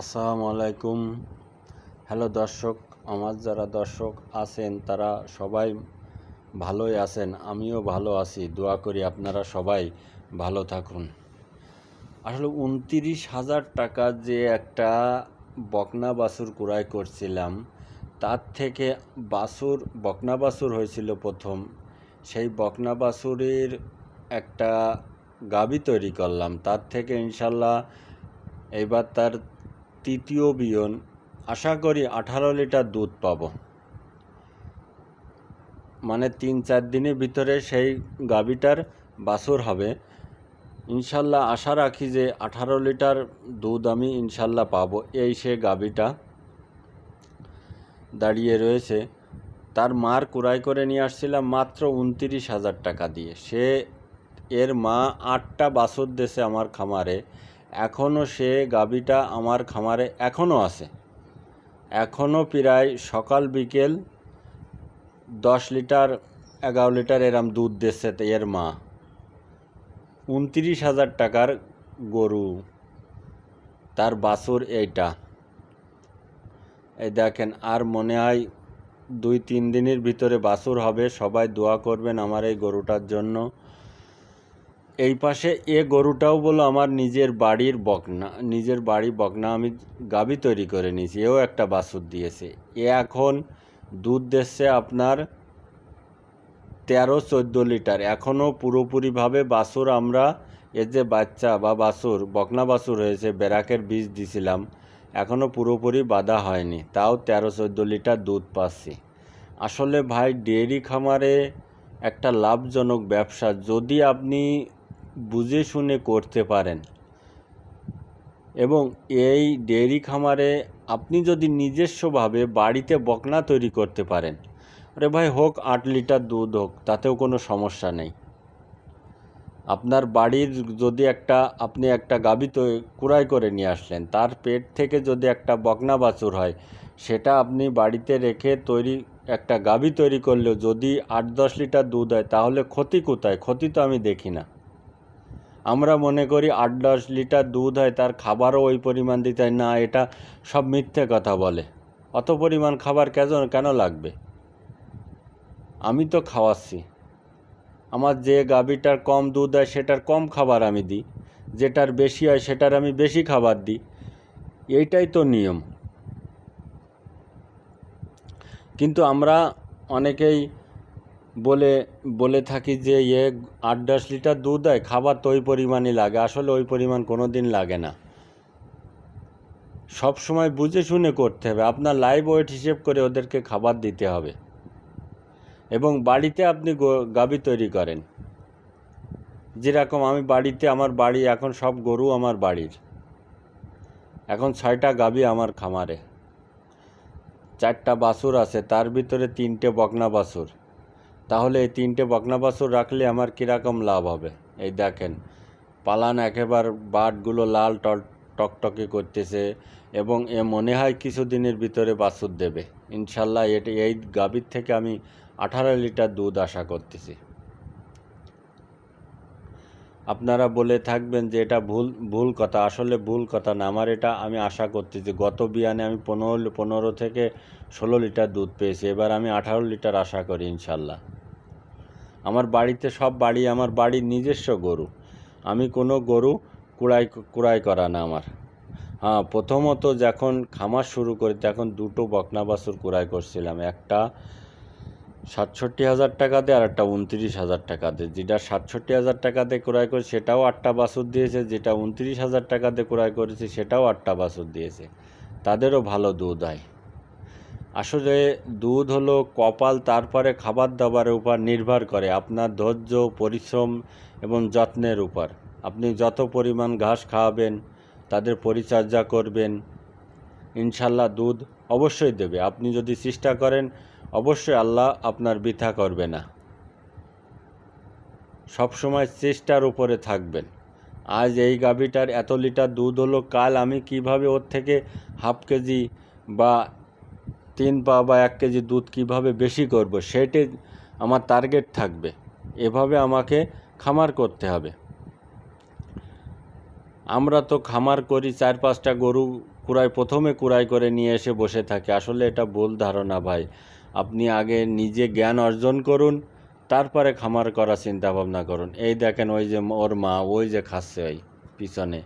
আসসালামু আলাইকুম। হ্যালো দর্শক, আমার যারা দর্শক আছেন, তারা সবাই ভালোই আছেন, আমিও ভালো আছি। দোয়া করি আপনারা সবাই ভালো থাকুন। আসলে উনতিরিশ হাজার টাকা যে একটা বকনা বাছুর ক্রয় করছিলাম, তার থেকে বাছুর, বকনা বাছুর হয়েছিল প্রথম। সেই বকনা বাছুরের একটা গাবি তৈরি করলাম। তার থেকে ইনশাল্লাহ এইবার তার তৃতীয় বিয়ন। আশা করি আঠারো লিটার দুধ পাবো। মানে তিন চার দিনের ভিতরে সেই গাবিটার বাছুর হবে। ইনশাল্লাহ আশা রাখি যে আঠারো লিটার দুধ আমি ইনশাল্লাহ পাবো। এই সে গাবিটা দাঁড়িয়ে রয়েছে। তার মার কুড়াই করে নিয়ে আসছিলাম মাত্র উনতিরিশ হাজার টাকা দিয়ে। সে, এর মা আটটা বাছুর দেশে আমার খামারে। এখনও সে গাবিটা আমার খামারে এখনও আছে। এখনও প্রায় সকাল বিকেল দশ লিটার, এগারো লিটার এরম দুধ দিচ্ছে এর মা। উনত্রিশ হাজার টাকার গরু, তার বাছুর এইটা। এই দেখেন, আর মনে হয় দুই তিন দিনের ভিতরে বাছুর হবে, সবাই দোয়া করবেন আমার এই গরুটার জন্য। এই পাশে এ গরুটাও বলো আমার নিজের বাড়ির বকনা, নিজের বাড়ি বকনা আমি গাবি তৈরি করে নিয়েছি, এও একটা বাছুর দিয়েছে। এ এখন দুধ দিচ্ছে আপনার তেরো চোদ্দ লিটার। এখনও পুরোপুরিভাবে বাছুর আমরা এর যে বাচ্চা বা বাছুর, বকনা বাছুর হয়েছে বেরাকের বীজ দিছিলাম এখনও পুরোপুরি বাধা হয়নি, তাও তেরো চোদ্দ লিটার দুধ পাচ্ছি। আসলে ভাই, ডেয়ারি খামারে একটা লাভজনক ব্যবসা। যদি আপনি বুঝে শুনে করতে পারেন। এবং এই ডেয়ারি খামারে আপনি যদি নিজস্বভাবে বাড়িতে বকনা তৈরি করতে পারেন, আরে ভাই হোক আট লিটার দুধ হোক, তাতেও কোনো সমস্যা নেই। আপনার বাড়ির যদি একটা, আপনি একটা গাবি তো কুড়াই করে নিয়ে আসলেন, তার পেট থেকে যদি একটা বকনা বাছুর হয়, সেটা আপনি বাড়িতে রেখে তৈরি, একটা গাবি তৈরি করলেও যদি আট দশ লিটার দুধ হয়, তাহলে ক্ষতি কোথায়? ক্ষতি তো আমি দেখি না। আমরা মনে করি আট দশ লিটার দুধ হয়, তার খাবারও ওই পরিমাণ দিতে হয়। না, এটা সব মিথ্যে কথা বলে। অত পরিমাণ খাবার কেন কেন লাগবে? আমি তো খাওয়াচ্ছি। আমার যে গাভীটার কম দুধ হয়, সেটার কম খাবার আমি দিই। যেটার বেশি হয়, সেটার আমি বেশি খাবার দিই। এইটাই তো নিয়ম। কিন্তু আমরা অনেকেই বলে বলে থাকি যে ইয়ে আট দশ লিটার দুধ দেয়, খাবার তো ওই পরিমাণই লাগে। আসলে ওই পরিমাণ কোনো দিন লাগে না। সব সময় বুঝে শুনে করতে হবে। আপনার লাইভ ওয়েট হিসেব করে ওদেরকে খাবার দিতে হবে। এবং বাড়িতে আপনি গাবি তৈরি করেন। যেরকম আমি বাড়িতে, আমার বাড়ি এখন সব গরু আমার বাড়ির। এখন ছয়টা গাবি আমার খামারে। চারটা বাছুর আছে, তার ভিতরে তিনটে বকনা বাছুর। তাহলে এই তিনটে বকনা বাছুর রাখলে আমার কীরকম লাভ হবে? এই দেখেন, পালান একেবারে বাটগুলো লাল টকটকে করতেছে এবং এ মনে হয় কিছুদিনের ভিতরে বাছুর দেবে। ইনশাল্লাহ এটি, এই গাভীর থেকে আমি আঠারো লিটার দুধ আশা করতেছি। আপনারা বলে থাকবেন যে এটা ভুল ভুল কথা। আসলে ভুল কথা না। আমার এটা আমি আশা করতেছি। গত বিয়ানে আমি পনেরো পনেরো থেকে ষোলো লিটার দুধ পেয়েছি। এবার আমি আঠারো লিটার আশা করি ইনশাল্লাহ। আমার বাড়িতে সব বাড়ি আমার বাড়ির নিজস্ব গরু। আমি কোনো গরু কুড়াই কুড়াই করা না আমার। হ্যাঁ প্রথমত যখন খামার শুরু করি, তখন দুটো বকনা বাছুর কুড়াই করছিলাম। একটা সাতষট্টি হাজার টাকা টাকাতে আর একটা উনত্রিশ হাজার টাকাতে যেটা সাতষট্টি হাজার টাকাতে ক্রয় করে, সেটাও আটটা বাছুর দিয়েছে। যেটা উনত্রিশ হাজার টাকাতে ক্রয় করেছে, সেটাও আটটা বাছুর দিয়েছে। তাদেরও ভালো দুধ হয়। আসলে দুধ হলো কপাল, তারপরে খাবার দাবারের উপর নির্ভর করে আপনার ধৈর্য, পরিশ্রম এবং যত্নের উপর। আপনি যত পরিমাণ ঘাস খাওয়াবেন, তাদের পরিচর্যা করবেন, ইনশাল্লাহ দুধ অবশ্যই দেবে। আপনি যদি চেষ্টা করেন, অবশ্যই আল্লাহ আপনার বৃথা করবে না। সব সময় চেষ্টার উপরে থাকবেন। আজ এই গাভীটার এত লিটার দুধ হলো, কাল আমি কীভাবে ওর থেকে হাফ কেজি বা তিন পা বা এক কেজি দুধ কীভাবে বেশি করব, সেটি আমার টার্গেট থাকবে। এভাবে আমাকে খামার করতে হবে। আমরা তো খামার করি, চার পাঁচটা গরু কুড়াই, প্রথমে কুড়াই করে নিয়ে এসে বসে থাকে। আসলে এটা ভুল ধারণা ভাই। আপনি আগে নিজে জ্ঞান অর্জন করুন, তারপরে খামার করার চিন্তা ভাবনা করুন। এই দেখেন ওই যে ওর মা, ওই যে খাচ্ছে ওই পিছনে।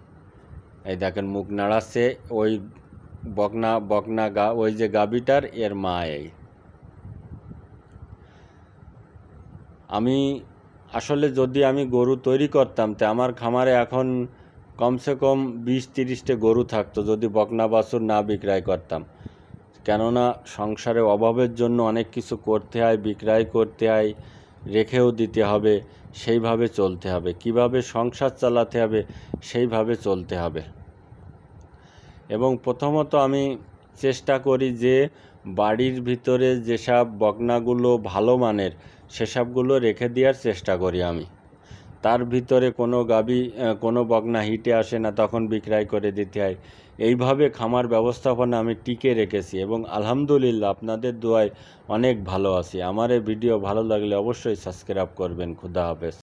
এই দেখেন মুখ নাড়াচ্ছে, ওই বকনা বকনা গা, ওই যে গাবিটার এর মা এই। আমি আসলে যদি আমি গরু তৈরি করতাম, তে আমার খামারে এখন কমসে কম বিশ তিরিশটা গরু থাকতো, যদি বকনা বাছুর না বিক্রয় করতাম। কেননা সংসারে অভাবের জন্য অনেক কিছু করতে হয়, বিক্রয় করতে হয়, রেখেও দিতে হবে, সেইভাবে চলতে হবে। কীভাবে সংসার চালাতে হবে, সেইভাবে চলতে হবে। এবং প্রথমত আমি চেষ্টা করি যে বাড়ির ভিতরে যেসব বকনাগুলো ভালো মানের, সেসবগুলো রেখে দেওয়ার চেষ্টা করি আমি। তার ভিতরে কোনো গাবি কোনো বকনা হিটে আসে না, তখন বিক্রয় করে দিতে হয়। এইভাবে খামার ব্যবস্থাপনা আমি টিকে রেখেছি এবং আলহামদুলিল্লাহ আপনাদের দোয়ায় অনেক ভালো আছি। আমার এই ভিডিও ভালো লাগলে অবশ্যই সাবস্ক্রাইব করবেন। খুদা হাফেজ।